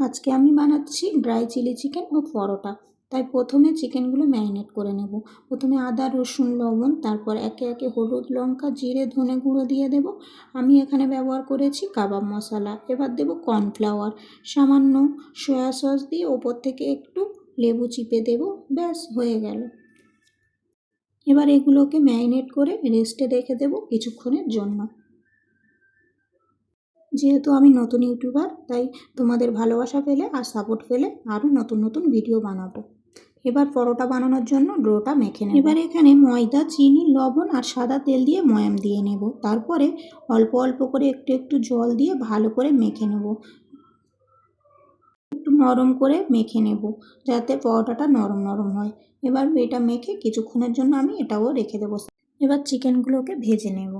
আজকে আমি বানাচ্ছি ড্রাই চিলি চিকেন ও পরোটা। তাই প্রথমে চিকেনগুলো ম্যারিনেট করে নেব। প্রথমে আদা, রসুন, লবণ, তারপর একে একে হলুদ, লঙ্কা, জিরে, ধনে গুঁড়ো দিয়ে দেব। আমি এখানে ব্যবহার করেছি কাবাব মশলা। এবার দেব কর্নফ্লাওয়ার সামান্য সয়া সস দিয়ে ওপর থেকে একটু লেবু চিপে দেব। ব্যাস, হয়ে গেল। এবার এগুলোকে ম্যারিনেট করে রেস্টে রেখে দেব কিছুক্ষণের জন্য। যেহেতু আমি নতুন ইউটিউবার, তাই তোমাদের ভালোবাসা পেলে আর সাপোর্ট পেলে আরও নতুন নতুন ভিডিও বানাবো। এবার পরোটা বানানোর জন্য ডোটা মেখে নেব। এবার এখানে ময়দা, চিনি, লবণ আর সাদা তেল দিয়ে ময়াম দিয়ে নেব। তারপরে অল্প অল্প করে একটু একটু জল দিয়ে ভালো করে মেখে নেব। একটু নরম করে মেখে নেব যাতে পরোটাটা নরম নরম হয়। এবার এটা মেখে কিছুক্ষণের জন্য আমি এটাও রেখে দেবো। এবার চিকেনগুলোকে ভেজে নেব।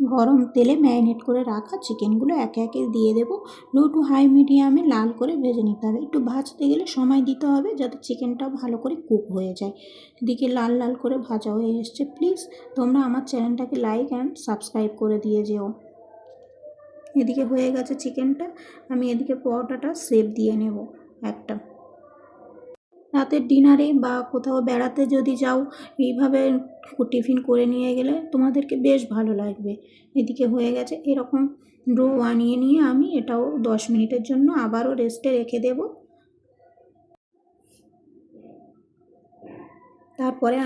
গরম তেলে ম্যারিনেট করে রাখা চিকেনগুলো একে একে দিয়ে দেবো। লো টু হাই মিডিয়ামে লাল করে ভেজে নিতে হবে। একটু ভাজতে গেলে সময় দিতে হবে যাতে চিকেনটা ভালো করে কুক হয়ে যায়। এদিকে লাল লাল করে ভাজা হয়ে এসছে। প্লিজ তোমরা আমার চ্যানেলটাকে লাইক অ্যান্ড সাবস্ক্রাইব করে দিয়ে যেও। এদিকে হয়ে গেছে চিকেনটা। আমি এদিকে পরোটাটা সেপ দিয়ে নেব একটা। রাতের ডিনারে বা কোথাও বেড়াতে যদি যাও, এইভাবে টিফিন করে নিয়ে গেলে তোমাদেরকে বেশ ভালো লাগবে। এদিকে হয়ে গেছে এরকম ডো বানিয়ে নিয়ে আমি এটাও দশ মিনিটের জন্য আবারও রেস্টে রেখে দেব। তারপরে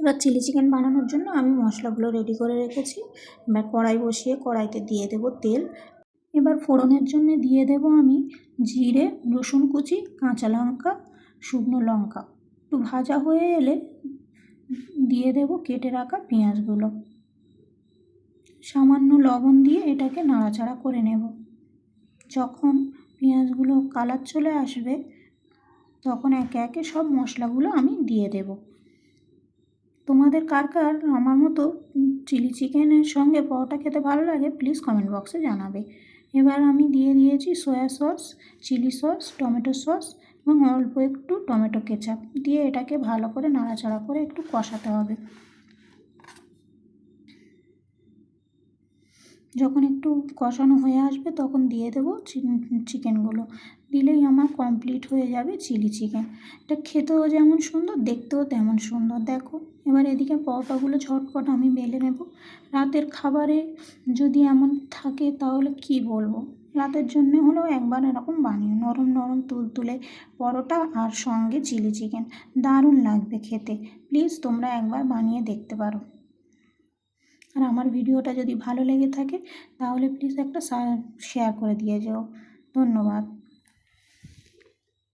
এবার চিলি চিকেন বানানোর জন্য আমি মশলাগুলো রেডি করে রেখেছি। এবার কড়াই বসিয়ে কড়াইতে দিয়ে দেব তেল। এবার ফোড়নের জন্য দিয়ে দেব আমি জিরে, রসুন কুচি, কাঁচা লঙ্কা, শুকনো লঙ্কা। একটু ভাজা হয়ে এলে দিয়ে দেব কেটে রাখা পেঁয়াজগুলো। সামান্য লবণ দিয়ে এটাকে নাড়াচাড়া করে নেব। যখন পেঁয়াজগুলো কালার চলে আসবে, তখন একে একে সব মশলাগুলো আমি দিয়ে দেব। তোমাদের কার কার আমার মতো চিলি চিকেনের সঙ্গে পরোটা খেতে ভালো লাগে প্লিজ কমেন্ট বক্সে জানাবে। এবার আমি দিয়ে দিয়েছি soya sauce chilli sauce tomato sauce এবং অল্প একটু টমেটো কেচাপ দিয়ে এটাকে ভালো করে নাড়াচাড়া করে একটু কষাতে হবে। যখন একটু কষানো হয়ে আসবে তখন দিয়ে দেবো চিকেনগুলো। দিলেই আমার কমপ্লিট হয়ে যাবে চিলি চিকেন। এটা খেতেও যেমন সুন্দর, দেখতেও তেমন সুন্দর। দেখো, এবার এদিকে পরোটাগুলো ঝটপট আমি বেলে নেব। রাতের খাবারে যদি এমন থাকে তাহলে কি বলব? রাতের জন্য হলেও একবার এরকম বানিয়ে নরম নরম তুলতুলে পরোটা আর সঙ্গে চিলি চিকেন। দারুণ লাগবে খেতে। প্লিজ তোমরা একবার বানিয়ে দেখতে পারো। আর আমার ভিডিওটা যদি ভালো লেগে থাকে, তাহলে প্লিজ একটা শেয়ার করে দিয়ে যাও। ধন্যবাদ।